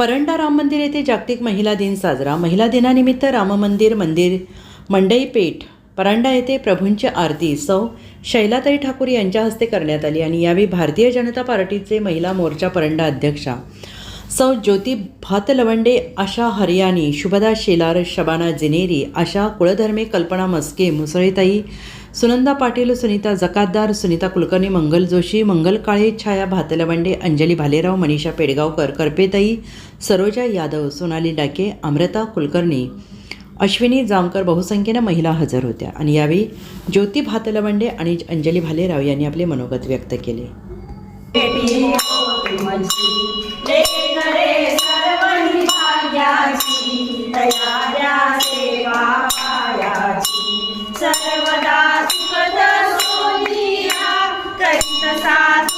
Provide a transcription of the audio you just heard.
परंडा राम मंदिर येथे जागतिक महिला दिन साजरा. महिला दिनानिमित्त राम मंदिर मंदिर मंडई पेठ परांडा येथे प्रभूंची आरती सौ शैलाताई ठाकूर यांच्या हस्ते करण्यात आली आणि यावेळी भारतीय जनता पार्टीचे महिला मोर्चा परंडा अध्यक्षा. सौ ज्योती भातलवंडे आशा हरियाणी शुभदा शेलार शबाना जिनेरी आशा कुळधर्मे कल्पना मस्के मुसळीताई सुनंदा पाटील सुनीता जकातदार सुनीता कुलकर्णी मंगल जोशी मंगल काळे छाया भातलवंडे अंजली भालेराव मनीषा पेडगावकर करपेताई सरोजा यादव सोनाली डाके अमृता कुलकर्णी अश्विनी जामकर बहुसंख्येनं महिला हजर होत्या आणि यावेळी ज्योती भातलवंडे आणि अंजली भालेराव यांनी आपले मनोगत व्यक्त केले सर्वदा estás?